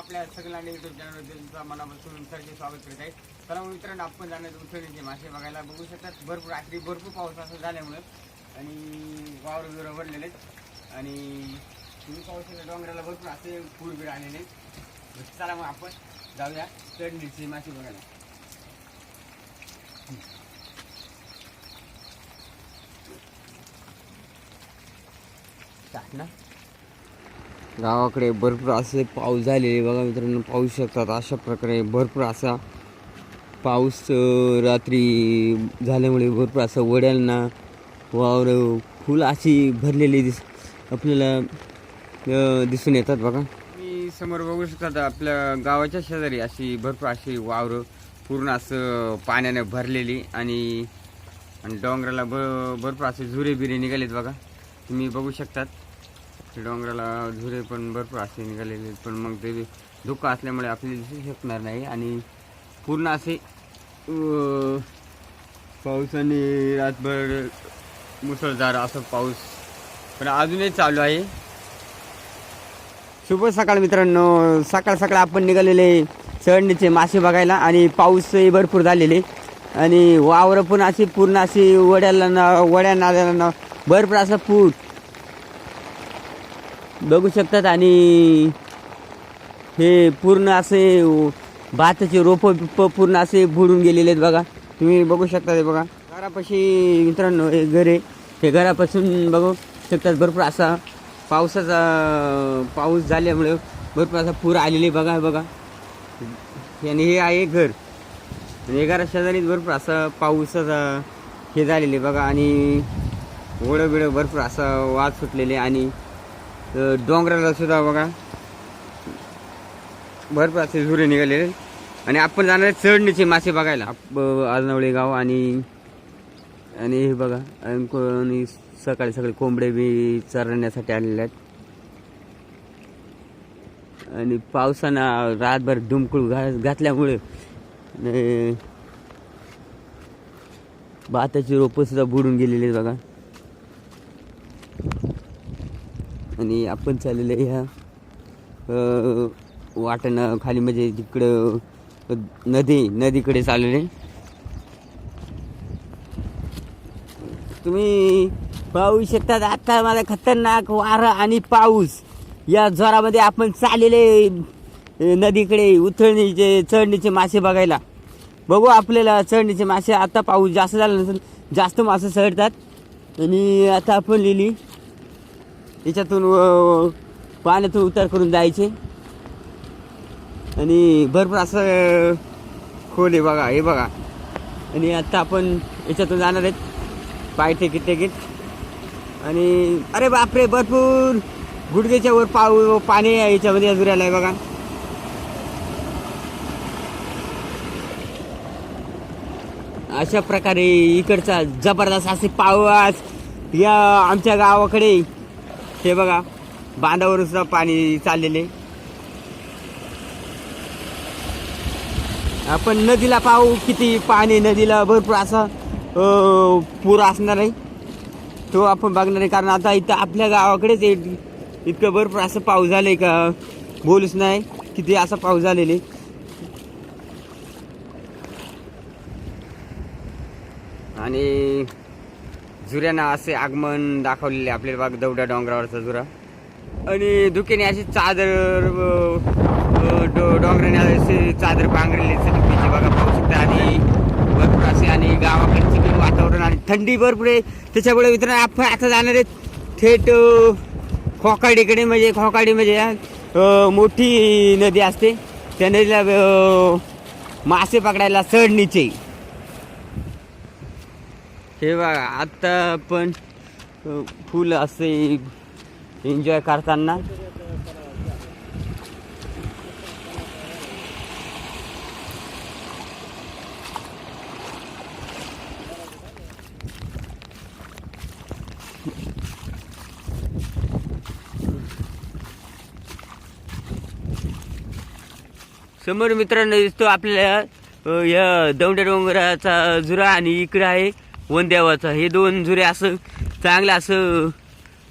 आपल्या सगळ्यांना युट्यूब चॅनलमध्ये मनापासून सरचे स्वागत करत आहे. तर मग मित्रांनो आपण जाणार उतरणीचे मासे बघायला बघू शकतात. भरपूर रात्री भरपूर पाऊस असं झाल्यामुळे. आणि वावर बिवर भरलेले आहेत. आणि तुम्ही पावसाच्या डोंगराला भरपूर असे पूर बीड आलेले आहेत. चला मग आपण जाऊया चढणीचे मासे बघायला. ना? गावाकडे भरपूर असे पाऊस झालेले बघा मित्रांनो पाहू शकतात अशा प्रकारे. भरपूर असा पाऊस रात्री झाल्यामुळे भरपूर असं वड्यांना वावर फुल अशी भरलेली दिस आपल्याला दिसून येतात बघा. मी समोर बघू शकतात आपल्या गावाच्या शेजारी अशी भरपूर अशी वावरं पूर्ण असं पाण्याने भरलेली आणि आणि डोंगराला भ भरपूर असे झुरे बिरे निघालेत बघा. तुम्ही बघू शकतात. ते डोंगराला झुरे पण भरपूर असे निघालेले आहेत. पण मग ते धुकं असल्यामुळे आपल्याला दिसू शकणार नाही. आणि पूर्ण असे पावसाने रातभर मुसळधार असं पाऊस पण अजूनही चालू आहे. शुभ सकाळ मित्रांनो. सकाळ सकाळ आपण निघालेले चढणीचे मासे बघायला आणि पाऊसही भरपूर झालेले. आणि वावरं पण अशी पूर्ण अशी वड्याला ना वड्या नाल्याला ना भरपूर असं पूर बघू शकतात आणि हे पूर्ण असे भाताचे रोपं बिप पूर्ण असे बुडून गेलेले आहेत बघा. तुम्ही बघू शकता हे बघा. घरापाशी मित्रांनो हे घर आहे. हे घरापासून बघू शकतात भरपूर असा पावसाचा पाऊस झाल्यामुळे भरपूर असा पूर आलेले बघा बघा. आणि हे आहे घर. आणि हे घरा शेजारीच भरपूर असा पाऊसाचा हे झालेले बघा. आणि ओढं बिडं भरपूर असा वाद सुटलेले आणि डोंगराला सुद्धा बघा. भरपूर असे झुरे निघालेले. आणि आपण जाणार आहे चढणीचे मासे बघायला. आप- आजनवळे गाव आणि आणि हे बघा. आणि सकाळी सकाळी कोंबडे बी चरण्यासाठी आलेले आहेत. आणि पावसानं रातभर डुमकुळ घा घातल्यामुळे भाताची रोपं सुद्धा बुडून गेलेली आहेत बघा. आणि आपण चाललेलं आहे ह्या अ, खाली म्हणजे तिकडं नदी नदीकडे चाललेले तुम्ही पाहू शकतात आता मला खतरनाक वारं आणि पाऊस. या जोरामध्ये आपण चाललेले नदीकडे उथळणीचे चढणीचे मासे बघायला. बघू आपल्याला चढणीचे मासे आता पाऊस जास्त झाला नसेल जास्त मासे चढतात. आणि आता आपण लिहिली याच्यातून पाण्यातून उतार करून जायचे. आणि भरपूर असं खोल आहे बघा हे बघा. आणि आत्ता आपण याच्यातून जाणार आहेत. पाय टेकीट टेकीट आणि अरे बापरे भरपूर! गुडघ्याच्या वर पाऊ पाणी आहे याच्यामध्ये अजुऱ्याला आहे बघा. अशा प्रकारे इकडचा जबरदस्त असे पाऊस या आमच्या गावाकडे हे बघा बांधावरून सुद्धा पाणी चाललेले. आपण नदीला पाहू किती पाणी नदीला भरपूर असा पूर असणार आहे. तो आपण बघणार आहे कारण आता इथं आपल्या गावाकडेच आहे. इतकं भरपूर असं पाऊस झालंय का बोलूच नाही. किती असा पाऊस झालेले. आणि झुऱ्यानं असे आगमन दाखवलेले आपल्याला बाग दौड्या डोंगरावरचा झुरा आणि धुक्याने अशी चादर डो- डोंगराने असे चादर पांघरलेली सगळी बघा पाहू शकता आणि भरपूर असे आणि गावाकडचे पण वातावरण आणि थंडी भरपूर आहे. त्याच्यामुळे मित्रांनो आपण आता जाणार आहे थेट खोकाडीकडे. म्हणजे खोकाडी म्हणजे मोठी नदी असते. त्या नदीला मासे पकडायला चढणीचे हे बघा आता पण फुल असे एन्जॉय करताना. समोर मित्रांनो दिसतो आपल्याला या दौंड डोंगराचा जुरा आणि इकडं आहे. वंद्यावाचं हे दोन झुरे असं चांगलं असं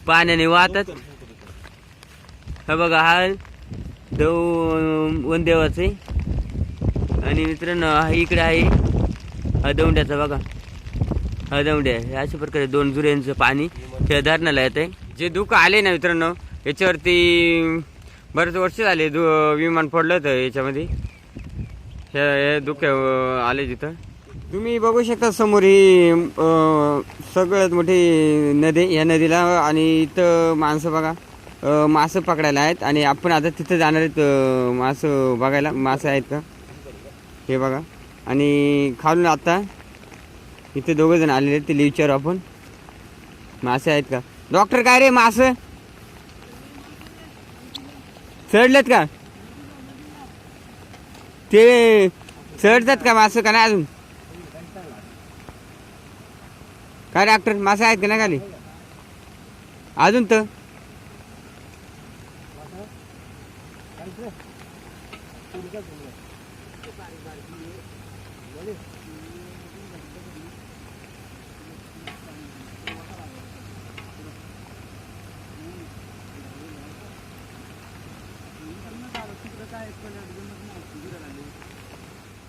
पाण्याने वाहतात. हा बघा हा दव वनदेवाचं आहे. आणि मित्रांनो हा इकडे आहे. हदवंड्याचा बघा. हदवंड्या हे अशा प्रकारे दोन झुऱ्यांचं पाणी त्या धरणाला येत आहे जे दुःख आले ना मित्रांनो याच्यावरती बरेच वर्ष झाले दु विमान फोडलं होतं याच्यामध्ये. हे दुःख आले तिथं. तुम्ही बघू शकता समोर ही अं, सगळ्यात मोठी नदी या नदीला आणि इथं माणसं बघा मासं पकडायला आहेत आणि आपण आता तिथं जाणार आहेत अं, मासं बघायला. मासं आहेत का? हे बघा. आणि खालून आता इथे दोघं जण आलेले आहेत ते विचारू आपण. मासे आहेत का? डॉक्टर काय रे मासं? चढलेत का? ते चढतात का मासं का नाही अजून? काय डॉक्टर? मासे आहेत का नाही खाली? अजून तर.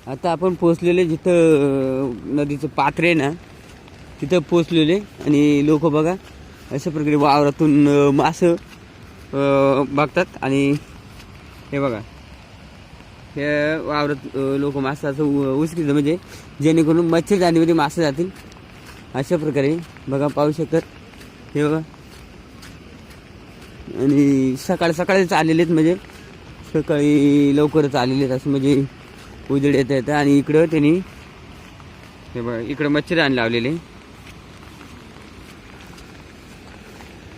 आता आपण पोचलेले जिथं नदीचं पात्र आहे ना तिथं पोचलेले आणि लोक बघा अशा प्रकारे वावरातून मासं बघतात आणि हे बघा. हे वावरात लोक मासं असं उ- उचकीचं म्हणजे जेणेकरून मच्छरदाणीमध्ये मासं जातील. अशा प्रकारे बघा पाहू शकतात. हे बघा. आणि सकाळ सकाळीच आलेले आहेत म्हणजे सकाळी लवकरच आलेले आहेत असं म्हणजे उजेड येता येतं. आणि इकडं त्यांनी हे बघा इकडं मच्छरदाणी लावलेले.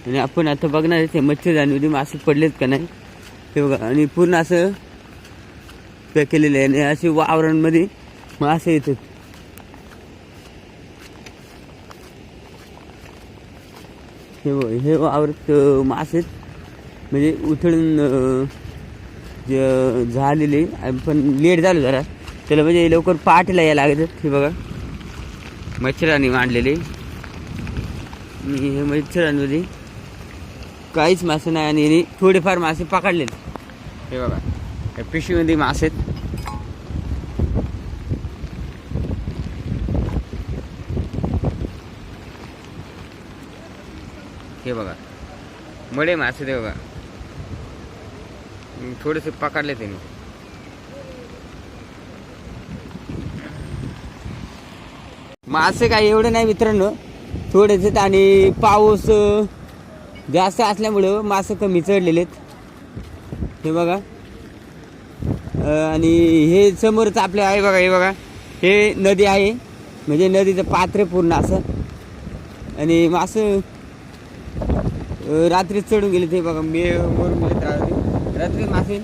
आणि आपण आता बघणार आहे ते मच्छरदाणीमध्ये मासे पडलेत का नाही? हे बघा आणि पूर्ण असं पॅक केलेलं आहे. आणि असे वावरांमध्ये मासे येतात. हे बघ हे वावरत मासे म्हणजे उथळून जे झालेले आणि पण लेट झालं जरा. त्याला म्हणजे लवकर पहाटेला यायला लागत हे बघा. मच्छरांनी मांडलेले. हे मच्छरांमध्ये काहीच मासे नाही आणि हिने थोडेफार मासे पकडलेले. हे बघा या पिशवीमध्ये मासे आहेत. हे बघा मळे मासे ते बघा. थोडेसे पकडले त्यांनी. मासे काही एवढे नाही मित्रांनो. थोडेसे आणि पाऊस जास्त असल्यामुळं मासे कमी चढलेले आहेत हे बघा. आणि हे समोरच आपल्या आहे बघा हे बघा. हे नदी आहे. म्हणजे नदीचं पात्र पूर्ण असं. आणि मासं रात्री चढून गेले ते बघा. मे मरून गेले रात्री. रात्री मासे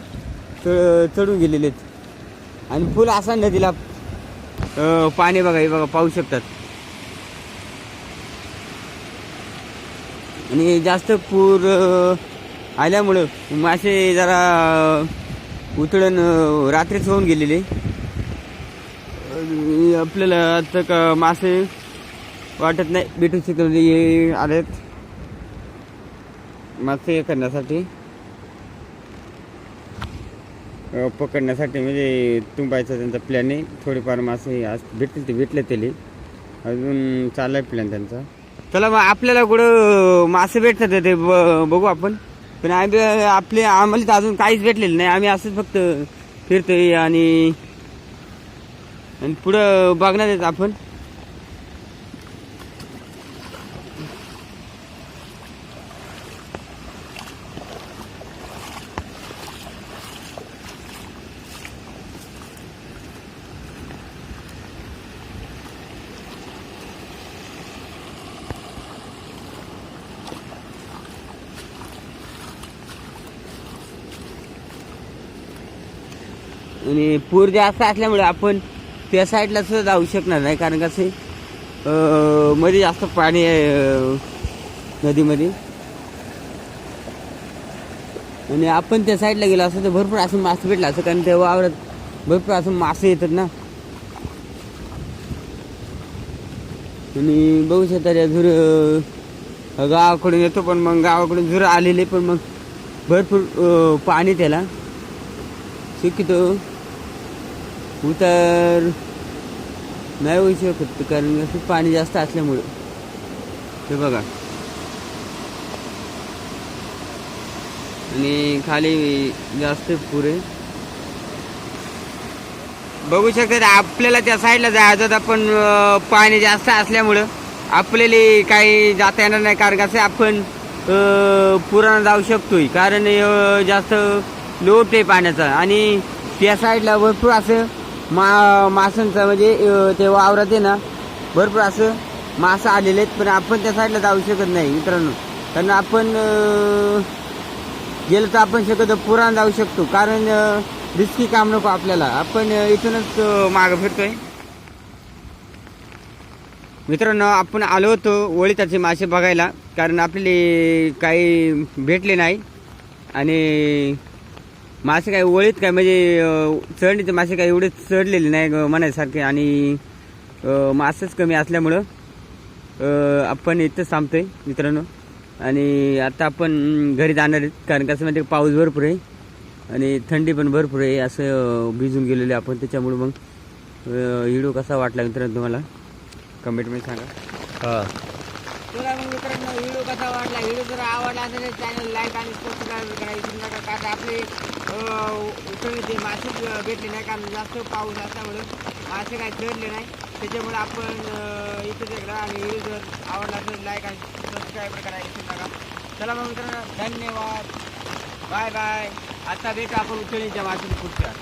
च- चढून गेलेले आहेत आणि फुल असा नदीला पाणी बघा हे बघा पाहू शकतात. आणि जास्त पूर आल्यामुळं मासे जरा उतळण रात्रीच होऊन गेलेले. आपल्याला आता का मासे वाटत नाही. भेटू शकले हे आलेत. मासे हे करण्यासाठी पकडण्यासाठी म्हणजे तुंबायचा त्यांचा प्लॅन आहे. थोडेफार मासे आज भेटतील ते भेटले त्याला. अजून चाललाय प्लॅन त्यांचा. चला मग आपल्याला कुठं मासे भेटतात ते ब- बघू आपण. पण आम्ही आपले आम्हाला तर अजून काहीच भेटलेलं नाही. आम्ही असंच फक्त फिरतोय आणि आणि पुढं बघणार आहेत आपण. आणि पूर जास्त असल्यामुळे आपण त्या साईडला सुद्धा जाऊ शकणार नाही कारण कसे मध्ये जास्त पाणी आहे नदीमध्ये. आणि आपण त्या साईडला गेलो असं तर भरपूर असं मासे भेटला असं कारण त्या वावरात भरपूर असं मासे येतात ना. आणि बघू शकता त्या झुर गावाकडून येतो पण मग गावाकडून झुर आलेले पण मग भरपूर पाणी त्याला. शक्यतो उतर नाही होऊ शकत कारण कसं पाणी जास्त असल्यामुळं. हे बघा. आणि खाली जास्त पुरे. बघू शकतात आपल्याला त्या साईडला जायचं तर पण पाणी जास्त असल्यामुळं आपल्याला काही जाता येणार नाही कारण कसं आपण अं, पुराणा जाऊ शकतोय. कारण जास्त लोट आहे पाण्याचा. आणि त्या साईडला भरपूर असं मा माशांचा म्हणजे ते वावरात आहे ना भरपूर असं मासं आलेले आहेत पण आपण त्या साईडला जाऊ शकत नाही मित्रांनो. कारण आपण गेलं तर आपण शक्यतो पुराण जाऊ शकतो. कारण रिस्की काम नको आपल्याला. आपण इथूनच अ, मागं फिरतोय. मित्रांनो आपण आलो होतो ओळीताचे मासे बघायला. कारण आपले काही भेटले नाही. आणि मासे काय ओळीत काय? म्हणजे चढणीचे मासे काय एवढे चढलेले नाही म्हणायसारखे. आणि मासेच कमी असल्यामुळं आपण इथंच थांबतोय मित्रांनो. आणि आता आपण घरी जाणार आहेत कारण कसं माहिती पाऊस भरपूर आहे. आणि थंडी पण भरपूर आहे असं भिजून गेलेले आपण. त्याच्यामुळे मग व्हिडिओ कसा वाटला मित्रांनो तुम्हाला? कमेंटमध्ये सांगा. हां तुला मग मित्रांनो व्हिडिओ कसा वाटला व्हिडिओ जर आवडला असेल तर चॅनल लाईक आणि सबस्क्राईब करायची नका कारण आपले उतरले मासे भेटले नाही कारण जास्त पाऊस असल्यामुळे मासे काही चढले नाही. त्याच्यामुळे आपण इथे इथेच एकदा आणि व्हिडिओ जर आवडला असेल लाईक आणि सबस्क्राईब करायची नका. चला मग मित्रांनो धन्यवाद. बाय बाय आता भेटू आपण उतरणीच्या मासे पुढच्या.